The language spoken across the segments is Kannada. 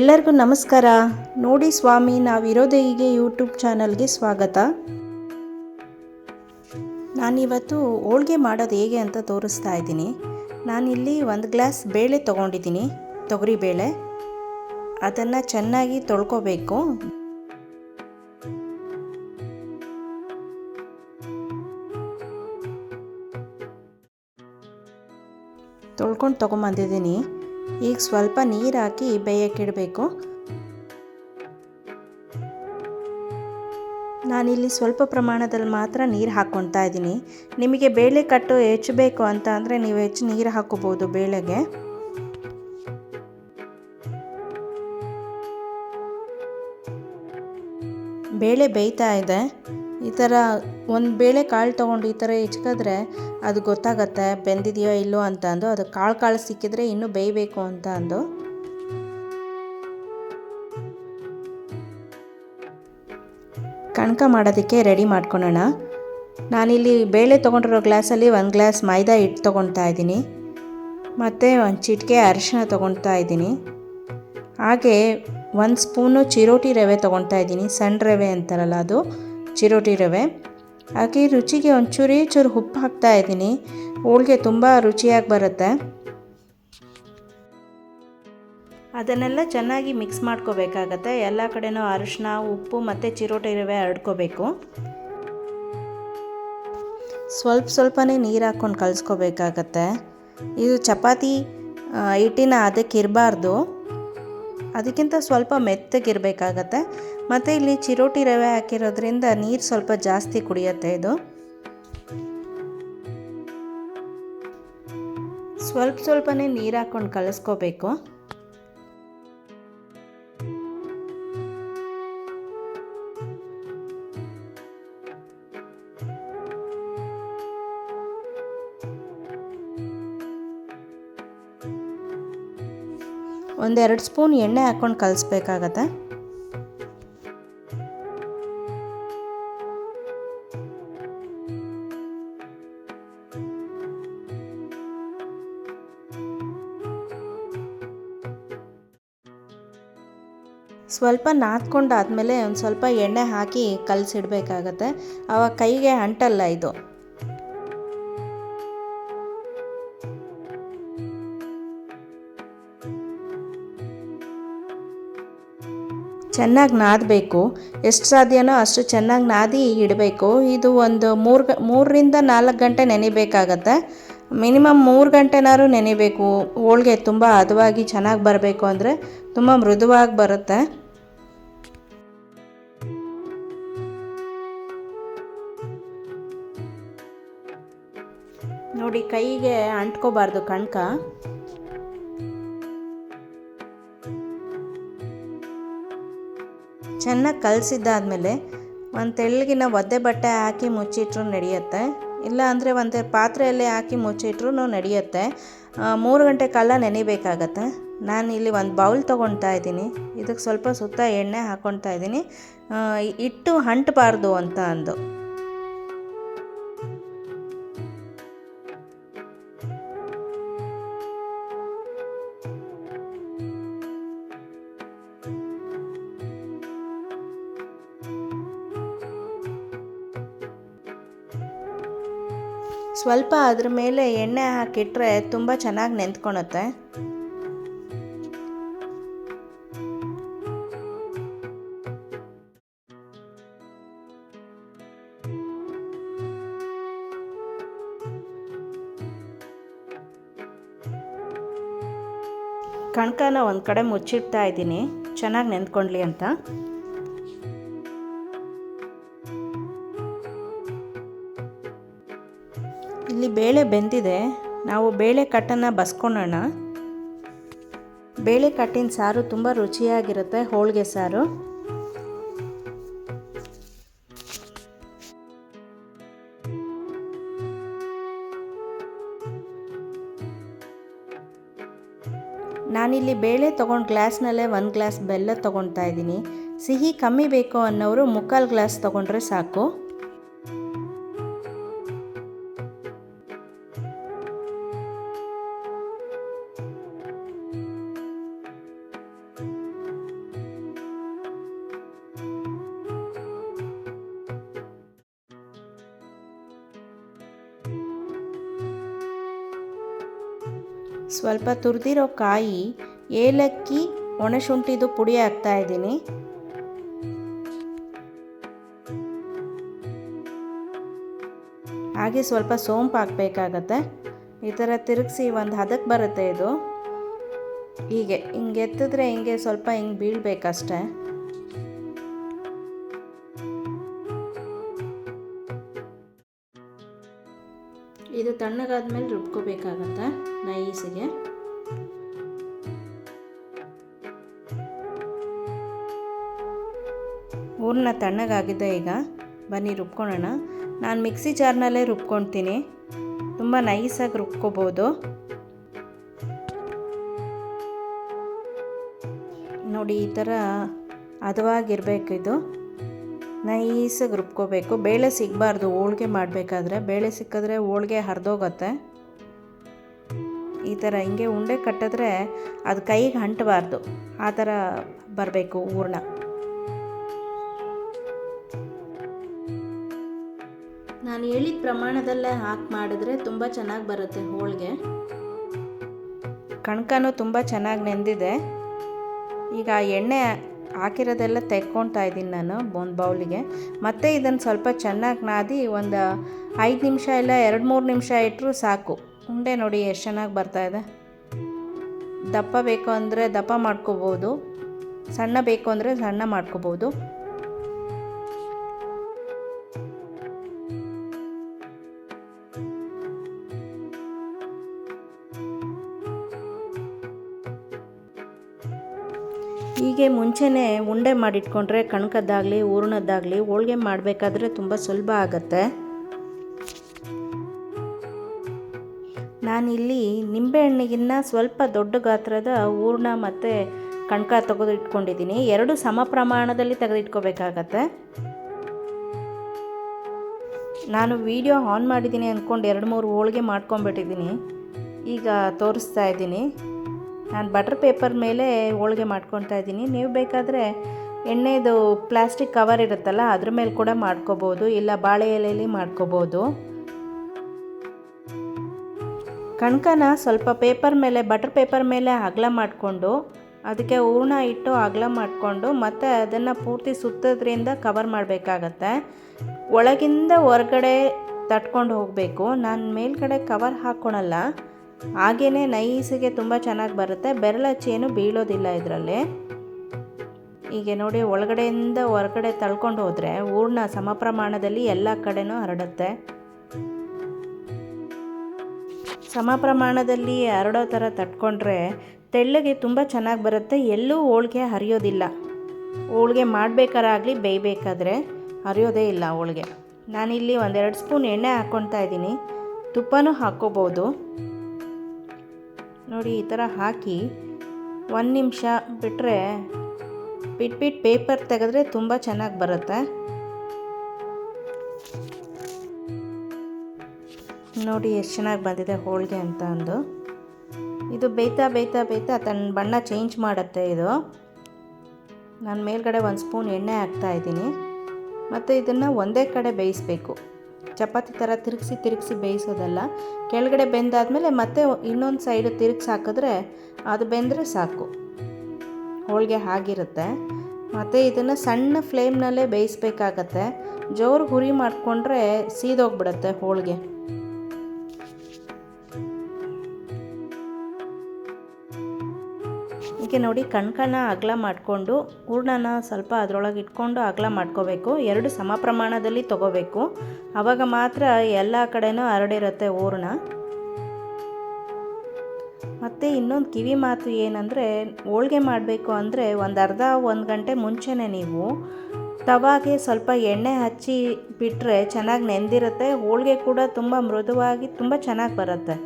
ಎಲ್ಲರಿಗೂ ನಮಸ್ಕಾರ. ನೋಡಿ ಸ್ವಾಮಿ ನಾವಿರೋದೇ ಹೀಗೆ ಯೂಟ್ಯೂಬ್ ಚಾನಲ್ಗೆ ಸ್ವಾಗತ. ನಾನಿವತ್ತು ಹೋಳ್ಗೆ ಮಾಡೋದು ಹೇಗೆ ಅಂತ ತೋರಿಸ್ತಾ ಇದ್ದೀನಿ. ನಾನಿಲ್ಲಿ ಒಂದು ಗ್ಲಾಸ್ ಬೇಳೆ ತೊಗೊಂಡಿದ್ದೀನಿ, ತೊಗರಿ ಬೇಳೆ. ಅದನ್ನು ಚೆನ್ನಾಗಿ ತೊಳ್ಕೊಬೇಕು. ತೊಳ್ಕೊಂಡು ತೊಗೊಂಬಂದಿದ್ದೀನಿ. ಈಗ ಸ್ವಲ್ಪ ನೀರು ಹಾಕಿ ಬೇಯಕ್ಕಿಡಬೇಕು. ನಾನಿಲ್ಲಿ ಸ್ವಲ್ಪ ಪ್ರಮಾಣದಲ್ಲಿ ಮಾತ್ರ ನೀರು ಹಾಕ್ಕೊತಾ ಇದ್ದೀನಿ. ನಿಮಗೆ ಬೇಳೆ ಕಟ್ಟು ಹೆಚ್ಚಬೇಕು ಅಂತ ಅಂದರೆ ನೀವು ಹೆಚ್ಚು ನೀರು ಹಾಕೋಬೋದು ಬೇಳೆಗೆ. ಬೇಳೆ ಬೇಯ್ತಾ ಇದೆ. ಈ ಥರ ಒಂದು ಬೇಳೆ ಕಾಳು ತೊಗೊಂಡು ಈ ಥರ ಹೆಚ್ಕಿದ್ರೆ ಅದು ಗೊತ್ತಾಗತ್ತೆ, ಬೆಂದಿದೆಯೋ ಇಲ್ಲೋ ಅಂತ ಅಂದು. ಅದು ಕಾಳು ಕಾಳು ಸಿಕ್ಕಿದ್ರೆ ಇನ್ನೂ ಬೇಯಬೇಕು ಅಂತ ಅಂದು. ಕಣಕ ಮಾಡೋದಕ್ಕೆ ರೆಡಿ ಮಾಡ್ಕೊಳೋಣ. ನಾನಿಲ್ಲಿ ಬೇಳೆ ತೊಗೊಂಡಿರೋ ಗ್ಲಾಸಲ್ಲಿ ಒಂದು ಗ್ಲಾಸ್ ಮೈದಾ ಹಿಟ್ಟು ತೊಗೊಳ್ತಾ ಇದ್ದೀನಿ. ಮತ್ತು ಒಂದು ಚಿಟಿಕೆ ಅರಿಶಿನ ತೊಗೊಳ್ತಾ ಇದ್ದೀನಿ. ಹಾಗೆ ಒಂದು ಸ್ಪೂನು ಚಿರೋಟಿ ರವೆ ತೊಗೊಳ್ತಾ ಇದ್ದೀನಿ, ಸಣ್ಣ ರವೆ ಅಂತಾರಲ್ಲ ಅದು. ಚಿರೋಟಿ ರವೆ ಹಾಕಿ ರುಚಿಗೆ ಒಂಚೂರೇ ಚೂರು ಉಪ್ಪು ಹಾಕ್ತಾ ಇದ್ದೀನಿ. ಹೋಳಿಗೆ ತುಂಬ ರುಚಿಯಾಗಿ ಬರುತ್ತೆ. ಅದನ್ನೆಲ್ಲ ಚೆನ್ನಾಗಿ ಮಿಕ್ಸ್ ಮಾಡ್ಕೋಬೇಕಾಗತ್ತೆ. ಎಲ್ಲ ಕಡೆನೂ ಅರಿಶಿನ ಉಪ್ಪು ಮತ್ತು ಚಿರೋಟಿ ರವೆ ಹರಡ್ಕೋಬೇಕು ಸ್ವಲ್ಪ ಸ್ವಲ್ಪನೇ ನೀರು ಹಾಕ್ಕೊಂಡು ಕಲಿಸ್ಕೋಬೇಕಾಗತ್ತೆ. ಇದು ಚಪಾತಿ ಹಿಟ್ಟಿನ ಅದಕ್ಕೆ ಇರಬಾರ್ದು. ಅದಕ್ಕಿಂತ ಸ್ವಲ್ಪ ಮೆತ್ತಗಿರಬೇಕಾಗತ್ತೆ. ಮತ್ತು ಇಲ್ಲಿ ಚಿರೋಟಿ ರವೆ ಹಾಕಿರೋದ್ರಿಂದ ನೀರು ಸ್ವಲ್ಪ ಜಾಸ್ತಿ ಕುಡಿಯುತ್ತೆ ಇದು. ಸ್ವಲ್ಪ ಸ್ವಲ್ಪನೇ ನೀರು ಹಾಕ್ಕೊಂಡು ಕಲಿಸ್ಕೋಬೇಕು. ಒಂದೆರಡು ಸ್ಪೂನ್ ಎಣ್ಣೆ ಹಾಕ್ಕೊಂಡು ಕಲಿಸ್ಬೇಕಾಗತ್ತೆ. ಸ್ವಲ್ಪ ನಾದ್ಕೊಂಡಾದಮೇಲೆ ಒಂದು ಸ್ವಲ್ಪ ಎಣ್ಣೆ ಹಾಕಿ ಕಲಸಿಡ್ಬೇಕಾಗತ್ತೆ. ಆವಾಗ ಕೈಗೆ ಅಂಟಲ್ಲ ಇದು. ಚೆನ್ನಾಗಿ ನಾದಬೇಕು. ಎಷ್ಟು ಸಾಧ್ಯನೋ ಅಷ್ಟು ಚೆನ್ನಾಗಿ ನಾದಿ ಇಡಬೇಕು. ಇದು ಒಂದು ಮೂರು ಮೂರರಿಂದ ನಾಲ್ಕು ಗಂಟೆ ನೆನಿಬೇಕಾಗತ್ತೆ. ಮಿನಿಮಮ್ ಮೂರು ಗಂಟೆನಾದ್ರು ನೆನಿಬೇಕು. ಹೋಳಿಗೆ ತುಂಬ ಹದವಾಗಿ ಚೆನ್ನಾಗಿ ಬರಬೇಕು ಅಂದರೆ ತುಂಬ ಮೃದುವಾಗಿ ಬರುತ್ತೆ. ನೋಡಿ, ಕೈಗೆ ಅಂಟ್ಕೋಬಾರ್ದು ಕಣ್ಕ. ಚೆನ್ನಾಗಿ ಕಲಸಿದ್ದಾದಮೇಲೆ ಒಂದು ತೆಳ್ಳಗಿನ ಒದ್ದೆ ಬಟ್ಟೆ ಹಾಕಿ ಮುಚ್ಚಿಟ್ರೂ ನಡೆಯುತ್ತೆ. ಇಲ್ಲ ಅಂದರೆ ಒಂದು ಪಾತ್ರೆಯಲ್ಲಿ ಹಾಕಿ ಮುಚ್ಚಿಟ್ರೂ ನಡೆಯುತ್ತೆ. ಮೂರು ಗಂಟೆ ಕಾಲ ನೆನಿಬೇಕಾಗತ್ತೆ. ನಾನು ಇಲ್ಲಿ ಒಂದು ಬೌಲ್ ತೊಗೊಳ್ತಾ ಇದ್ದೀನಿ. ಇದಕ್ಕೆ ಸ್ವಲ್ಪ ಸುತ್ತ ಎಣ್ಣೆ ಹಾಕ್ಕೊಳ್ತಾ ಇದ್ದೀನಿ. ಇಟ್ಟು ಅಂಟಬಾರ್ದು ಅಂತ ಅಂದು. ಸ್ವಲ್ಪ ಅದ್ರ ಮೇಲೆ ಎಣ್ಣೆ ಹಾಕಿಟ್ರೆ ತುಂಬ ಚೆನ್ನಾಗಿ ನೆಂತ್ಕೊಳುತ್ತೆ ಕಣ್ಕನ ಒಂದು ಕಡೆ ಮುಚ್ಚಿಡ್ತಾ ಇದ್ದೀನಿ. ಚೆನ್ನಾಗಿ ನೆಂದ್ಕೊಂಡ್ಲಿ ಅಂತ. ಇಲ್ಲಿ ಬೇಳೆ ಬೆಂದಿದೆ. ನಾವು ಬೇಳೆ ಕಟ್ಟನ್ನು ಬಸ್ಕೊಳ್ಳೋಣ ಬೇಳೆ ಕಟ್ಟಿನ ಸಾರು ತುಂಬ ರುಚಿಯಾಗಿರುತ್ತೆ ಹೋಳಿಗೆ ಸಾರು. ನಾನಿಲ್ಲಿ ಬೇಳೆ ತೊಗೊಂಡು ಗ್ಲಾಸ್ನಲ್ಲೇ ಒಂದು ಗ್ಲಾಸ್ ಬೆಲ್ಲ ತೊಗೊಳ್ತಾ ಇದ್ದೀನಿ. ಸಿಹಿ ಕಮ್ಮಿ ಬೇಕು ಅನ್ನೋರು ಮುಕ್ಕಾಲು ಗ್ಲಾಸ್ ತೊಗೊಂಡ್ರೆ ಸಾಕು. ಸ್ವಲ್ಪ ತುರಿದಿರೋ ಕಾಯಿ ಏಲಕ್ಕಿ ಒಣಶುಂಠಿದು ಪುಡಿ ಹಾಕ್ತಾ ಇದ್ದೀನಿ. ಹಾಗೆ ಸ್ವಲ್ಪ ಸೋಂಪು ಹಾಕಬೇಕಾಗತ್ತೆ. ಈ ಥರ ತಿರುಗಿಸಿ ಒಂದು ಹದಕ್ಕೆ ಬರುತ್ತೆ ಇದು. ಹೀಗೆ, ಹಿಂಗೆ ಎತ್ತಿದ್ರೆ ಹಿಂಗೆ ಸ್ವಲ್ಪ ಹಿಂಗೆ ಬೀಳ್ಬೇಕಷ್ಟೆ. ತಣ್ಣಗಾದ್ಮೇಲೆ ರುಬ್ಕೋಬೇಕಾಗತ್ತೆ ನೈಸಿಗೆ. ಹೂರ್ಣ ತಣ್ಣಗಾಗಿದೆ ಈಗ ಬನ್ನಿ ರುಬ್ಕೊಳ್ಳೋಣ ನಾನು ಮಿಕ್ಸಿ ಜಾರ್ನಲ್ಲೇ ರುಬ್ಕೊಳ್ತೀನಿ. ತುಂಬ ನೈಸಾಗಿ ರುಬ್ಕೋಬೋದು. ನೋಡಿ, ಈ ಥರ ಹದವಾಗಿರಬೇಕು ಇದು. ನೈಸಾಗಿ ರುಬ್ಕೋಬೇಕು ಬೇಳೆ ಸಿಗಬಾರ್ದು, ಹೋಳ್ಗೆ ಮಾಡಬೇಕಾದ್ರೆ. ಬೇಳೆ ಸಿಕ್ಕಿದ್ರೆ ಹೋಳ್ಗೆ ಹರಿದೋಗತ್ತೆ. ಈ ಥರ ಹಿಂಗೆ ಉಂಡೆ ಕಟ್ಟಿದ್ರೆ ಅದು ಕೈಗೆ ಅಂಟಬಾರ್ದು. ಆ ಥರ ಬರಬೇಕು ಹೂರ್ಣ. ನಾನು ಹೇಳಿದ ಪ್ರಮಾಣದಲ್ಲೇ ಹಾಕಿ ಮಾಡಿದ್ರೆ ತುಂಬ ಚೆನ್ನಾಗಿ ಬರುತ್ತೆ ಹೋಳಿಗೆ. ಕಣ್ಕನೂ ತುಂಬ ಚೆನ್ನಾಗಿ ನೆಂದಿದೆ. ಈಗ ಎಣ್ಣೆ ಹಾಕಿರೋದೆಲ್ಲ ತೆಕ್ಕೊಳ್ತಾ ಇದ್ದೀನಿ ನಾನು ಒಂದು ಬೌಲಿಗೆ. ಮತ್ತು ಇದನ್ನು ಸ್ವಲ್ಪ ಚೆನ್ನಾಗಿ ನಾದಿ ಒಂದು ಐದು ನಿಮಿಷ ಇಲ್ಲ ಎರಡು ಮೂರು ನಿಮಿಷ ಇಟ್ಟರು ಸಾಕು. ಉಂಡೆ ನೋಡಿ ಎಷ್ಟು ಚೆನ್ನಾಗಿ ಬರ್ತಾಯಿದೆ ದಪ್ಪ ಬೇಕು ಅಂದರೆ ದಪ್ಪ ಮಾಡ್ಕೋಬೋದು. ಸಣ್ಣ ಬೇಕು ಅಂದರೆ ಸಣ್ಣ ಮಾಡ್ಕೋಬೋದು. ಹೀಗೆ ಮುಂಚೆನೇ ಉಂಡೆ ಮಾಡಿಟ್ಕೊಂಡ್ರೆ ಕಣಕದ್ದಾಗಲಿ, ಹೂರ್ಣದ್ದಾಗಲಿ ಹೋಳ್ಗೆ ಮಾಡಬೇಕಾದ್ರೆ ತುಂಬ ಸುಲಭ ಆಗುತ್ತೆ. ನಾನಿಲ್ಲಿ ನಿಂಬೆಹಣ್ಣಿಗಿನ್ನ ಸ್ವಲ್ಪ ದೊಡ್ಡ ಗಾತ್ರದ ಹೂರ್ಣ ಮತ್ತು ಕಣಕ ತೆಗೆದು ಇಟ್ಕೊಂಡಿದ್ದೀನಿ ಎರಡು ಸಮ ಪ್ರಮಾಣದಲ್ಲಿ ತೆಗೆದಿಟ್ಕೋಬೇಕಾಗತ್ತೆ. ನಾನು ವಿಡಿಯೋ ಆನ್ ಮಾಡಿದ್ದೀನಿ ಅಂದ್ಕೊಂಡು ಎರಡು ಮೂರು ಹೋಳಿಗೆ ಮಾಡ್ಕೊಂಬಿಟ್ಟಿದ್ದೀನಿ ಈಗ ತೋರಿಸ್ತಾ ಇದ್ದೀನಿ. ನಾನು ಬಟರ್ ಪೇಪರ್ ಮೇಲೆ ಹೋಳಿಗೆ ಮಾಡ್ಕೊತಾ ಇದ್ದೀನಿ. ನೀವು ಬೇಕಾದರೆ ಎಣ್ಣೆದು ಪ್ಲಾಸ್ಟಿಕ್ ಕವರ್ ಇರುತ್ತಲ್ಲ, ಅದ್ರ ಮೇಲೆ ಕೂಡ ಮಾಡ್ಕೋಬೋದು. ಇಲ್ಲ ಬಾಳೆ ಎಲೆಯಲ್ಲಿ ಮಾಡ್ಕೋಬೋದು. ಕಣ್ಕನ ಸ್ವಲ್ಪ ಪೇಪರ್ ಮೇಲೆ ಬಟರ್ ಪೇಪರ್ ಮೇಲೆ ಅಗಲ ಮಾಡಿಕೊಂಡು, ಅದಕ್ಕೆ ಹೂರ್ಣ ಇಟ್ಟು ಅಗಲ ಮಾಡಿಕೊಂಡು, ಮತ್ತು ಅದನ್ನು ಪೂರ್ತಿ ಸುತ್ತೋದ್ರಿಂದ ಕವರ್ ಮಾಡಬೇಕಾಗತ್ತೆ. ಒಳಗಿಂದ ಹೊರಗಡೆ ತಟ್ಕೊಂಡು ಹೋಗಬೇಕು. ನಾನು ಮೇಲ್ಗಡೆ ಕವರ್ ಹಾಕ್ಕೊಳಲ್ಲ ಹಾಗೇ ನೈಸಿಗೆ ತುಂಬ ಚೆನ್ನಾಗಿ ಬರುತ್ತೆ. ಬೆರಳಚ್ಚೇನು ಬೀಳೋದಿಲ್ಲ ಇದರಲ್ಲಿ. ಹೀಗೆ ನೋಡಿ ಒಳಗಡೆಯಿಂದ ಹೊರಗಡೆ ತಳ್ಕೊಂಡು ಹೋದರೆ ಹೂರ್ಣ ಸಮ ಪ್ರಮಾಣದಲ್ಲಿ ಎಲ್ಲ ಕಡೆನೂ ಹರಡುತ್ತೆ. ಸಮ ಪ್ರಮಾಣದಲ್ಲಿ ಹರಡೋ ಥರ ತಟ್ಕೊಂಡ್ರೆ ತೆಳ್ಳಗೆ ತುಂಬ ಚೆನ್ನಾಗಿ ಬರುತ್ತೆ. ಎಲ್ಲೂ ಹೋಳಿಗೆ ಹರಿಯೋದಿಲ್ಲ. ಹೋಳಿಗೆ ಮಾಡಬೇಕಾರಾಗಲಿ ಬೇಯಬೇಕಾದ್ರೆ ಹರಿಯೋದೇ ಇಲ್ಲ ಹೋಳಿಗೆ. ನಾನಿಲ್ಲಿ ಒಂದೆರಡು ಸ್ಪೂನ್ ಎಣ್ಣೆ ಹಾಕ್ಕೊತಾ ಇದ್ದೀನಿ. ತುಪ್ಪನೂ ಹಾಕ್ಕೋಬೋದು. ನೋಡಿ ಈ ಥರ ಹಾಕಿ ಒಂದು ನಿಮಿಷ ಬಿಟ್ಟರೆ ಬಿಟ್ಬಿಟ್ಟು ಪೇಪರ್ ತೆಗೆದ್ರೆ ತುಂಬ ಚೆನ್ನಾಗಿ ಬರುತ್ತೆ. ನೋಡಿ ಎಷ್ಟು ಚೆನ್ನಾಗಿ ಬಂದಿದೆ ಹೋಳಿಗೆ ಅಂತ ಅಂದು. ಇದು ಬೇಯ್ತಾ ಬೇಯ್ತಾ ಬೇಯ್ತಾ ತನ್ನ ಬಣ್ಣ ಚೇಂಜ್ ಮಾಡುತ್ತೆ ಇದು. ನಾನು ಮೇಲ್ಗಡೆ ಒಂದು ಸ್ಪೂನ್ ಎಣ್ಣೆ ಹಾಕ್ತಾ ಇದ್ದೀನಿ. ಮತ್ತು ಇದನ್ನು ಒಂದೇ ಕಡೆ ಬೇಯಿಸಬೇಕು. ಚಪಾತಿ ಥರ ತಿರುಗಿಸಿ ತಿರುಗಿಸಿ ಬೇಯಿಸೋದಲ್ಲ. ಕೆಳಗಡೆ ಬೆಂದಾದಮೇಲೆ ಮತ್ತೆ ಇನ್ನೊಂದು ಸೈಡು ತಿರುಗಿಸಿ ಹಾಕಿದ್ರೆ ಅದು ಬೆಂದರೆ ಸಾಕು. ಹೋಳಿಗೆ ಆಗಿರುತ್ತೆ. ಮತ್ತು ಇದನ್ನು ಸಣ್ಣ ಫ್ಲೇಮ್ನಲ್ಲೇ ಬೇಯಿಸ್ಬೇಕಾಗತ್ತೆ. ಜೋರು ಹುರಿ ಮಾಡಿಕೊಂಡ್ರೆ ಸೀದೋಗ್ಬಿಡುತ್ತೆ ಹೋಳಿಗೆ. ಹೀಗೆ ನೋಡಿ ಕಣ್ಕನ ಅಗಲ ಮಾಡಿಕೊಂಡು ಹೂರ್ಣನ ಸ್ವಲ್ಪ ಅದರೊಳಗೆ ಇಟ್ಕೊಂಡು ಅಗಲ ಮಾಡ್ಕೋಬೇಕು. ಎರಡು ಸಮ ಪ್ರಮಾಣದಲ್ಲಿ ತಗೋಬೇಕು. ಆವಾಗ ಮಾತ್ರ ಎಲ್ಲ ಕಡೆನೂ ಹರಡಿರುತ್ತೆ ಹೂರ್ಣ. ಮತ್ತು ಇನ್ನೊಂದು ಕಿವಿ ಮಾತು ಏನಂದರೆ, ಹೋಳ್ಗೆ ಮಾಡಬೇಕು ಅಂದರೆ ಒಂದು ಅರ್ಧ ಒಂದು ಗಂಟೆ ಮುಂಚೆನೇ ನೀವು ತವಾಗೆ ಸ್ವಲ್ಪ ಎಣ್ಣೆ ಹಚ್ಚಿ ಬಿಟ್ಟರೆ ಚೆನ್ನಾಗಿ ನೆಂದಿರುತ್ತೆ. ಹೋಳಿಗೆ ಕೂಡ ತುಂಬ ಮೃದುವಾಗಿ ತುಂಬ ಚೆನ್ನಾಗಿ ಬರುತ್ತೆ.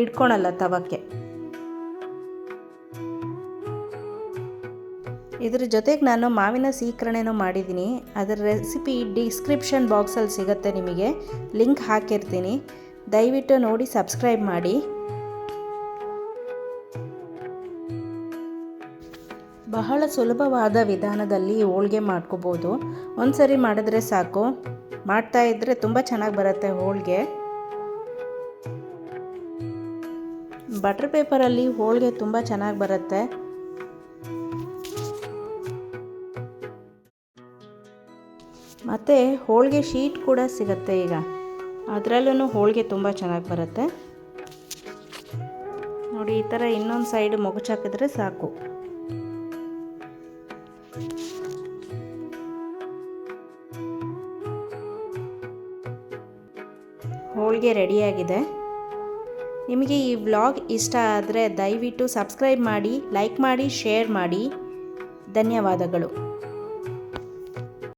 ಇಟ್ಕೊಳಲ್ಲ ತವಕ್ಕೆ. ಇದ್ರ ಜೊತೆಗೆ ನಾನು ಮಾವಿನ ಸೀಕರಣೆನೂ ಮಾಡಿದ್ದೀನಿ. ಅದರ ರೆಸಿಪಿ ಡಿಸ್ಕ್ರಿಪ್ಷನ್ ಬಾಕ್ಸಲ್ಲಿ ಸಿಗುತ್ತೆ ನಿಮಗೆ. ಲಿಂಕ್ ಹಾಕಿರ್ತೀನಿ. ದಯವಿಟ್ಟು ನೋಡಿ ಸಬ್ಸ್ಕ್ರೈಬ್ ಮಾಡಿ. ಬಹಳ ಸುಲಭವಾದ ವಿಧಾನದಲ್ಲಿ ಹೋಳಿಗೆ ಮಾಡ್ಕೋಬೋದು. ಒಂದು ಸರಿ ಮಾಡಿದ್ರೆ ಸಾಕು. ಮಾಡ್ತಾ ಇದ್ದರೆ ತುಂಬ ಚೆನ್ನಾಗಿ ಬರುತ್ತೆ ಹೋಳಿಗೆ. ಬಟರ್ ಪೇಪರಲ್ಲಿ ಹೋಳಿಗೆ ತುಂಬ ಚೆನ್ನಾಗಿ ಬರುತ್ತೆ. ಮತ್ತು ಹೋಳಿಗೆ ಶೀಟ್ ಕೂಡ ಸಿಗುತ್ತೆ ಈಗ. ಅದರಲ್ಲೂ ಹೋಳಿಗೆ ತುಂಬ ಚೆನ್ನಾಗಿ ಬರುತ್ತೆ. ನೋಡಿ, ಈ ಥರ ಇನ್ನೊಂದು ಸೈಡ್ ಮೊಗಚಾಕಿದ್ರೆ ಸಾಕು. ಹೋಳಿಗೆ ರೆಡಿಯಾಗಿದೆ. ನಿಮಗೆ ಈ ವ್ಲಾಗ್ ಇಷ್ಟ ಆದರೆ ದಯವಿಟ್ಟು ಸಬ್ಸ್ಕ್ರೈಬ್ ಮಾಡಿ, ಲೈಕ್ ಮಾಡಿ, ಶೇರ್ ಮಾಡಿ. ಧನ್ಯವಾದಗಳು.